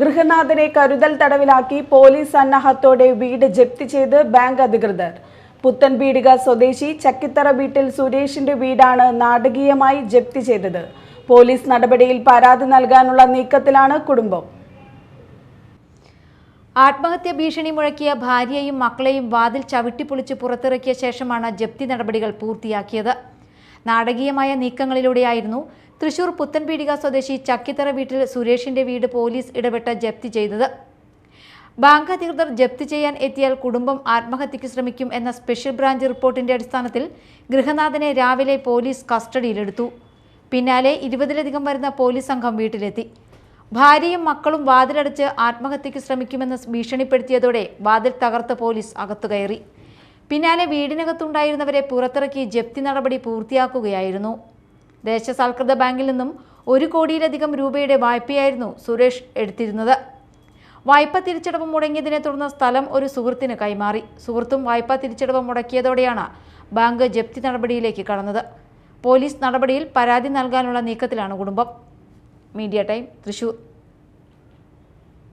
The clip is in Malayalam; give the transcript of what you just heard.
ഗൃഹനാഥനെ കരുതൽ തടവിലാക്കി പോലീസ് സന്നാഹത്തോടെ വീട് ജപ്തി ചെയ്ത് ബാങ്ക് അധികൃതർ. പുത്തൻപീടിക സ്വദേശി ചക്കിത്തറ വീട്ടിൽ സുരേഷിന്റെ വീടാണ് നാടകീയമായി ജപ്തി ചെയ്തത്. പോലീസ് നടപടിയിൽ പരാതി നൽകാനുള്ള നീക്കത്തിലാണ് കുടുംബം. ആത്മഹത്യ ഭീഷണി മുഴക്കിയ ഭാര്യയെയും മക്കളെയും വാതിൽ ചവിട്ടിപ്പൊളിച്ച് പുറത്തിറക്കിയ ശേഷമാണ് ജപ്തി നടപടികൾ പൂർത്തിയാക്കിയത്. നാടകീയമായ നീക്കങ്ങളിലൂടെയായിരുന്നു തൃശൂർ പുത്തൻപീടിക സ്വദേശി ചക്കിത്തറ വീട്ടിൽ സുരേഷിന്റെ വീട് പോലീസ് ഇടപെട്ട് ജപ്തി ചെയ്തത്. ബാങ്ക് അധികൃതർ ജപ്തി ചെയ്യാൻ എത്തിയാൽ കുടുംബം ആത്മഹത്യയ്ക്ക് ശ്രമിക്കും എന്ന സ്പെഷ്യൽ ബ്രാഞ്ച് റിപ്പോർട്ടിന്റെ അടിസ്ഥാനത്തിൽ ഗൃഹനാഥനെ രാവിലെ പോലീസ് കസ്റ്റഡിയിലെടുത്തു. പിന്നാലെ ഇരുപതിലധികം വരുന്ന പോലീസ് സംഘം വീട്ടിലെത്തി. ഭാര്യയും മക്കളും വാതിലടച്ച് ആത്മഹത്യയ്ക്ക് ശ്രമിക്കുമെന്ന് ഭീഷണിപ്പെടുത്തിയതോടെ വാതിൽ തകർത്ത് പോലീസ് അകത്തു കയറി. പിന്നാലെ വീടിനകത്തുണ്ടായിരുന്നവരെ പുറത്തിറക്കി ജപ്തി നടപടി പൂർത്തിയാക്കുകയായിരുന്നു. ദേശസാൽകൃത ബാങ്കിൽ നിന്നും ഒരു കോടിയിലധികം രൂപയുടെ വായ്പയായിരുന്നു സുരേഷ് എടുത്തിരുന്നത്. വായ്പ തിരിച്ചടവ് മുടങ്ങിയതിനെ തുടർന്ന് സ്ഥലം ഒരു സുഹൃത്തിന് കൈമാറി. സുഹൃത്തും വായ്പ തിരിച്ചടവ് മുടക്കിയതോടെയാണ് ബാങ്ക് ജപ്തി നടപടിയിലേക്ക് കടന്നത്. പോലീസ് നടപടിയിൽ പരാതി നൽകാനുള്ള നീക്കത്തിലാണ് കുടുംബം. Media time Thrissur.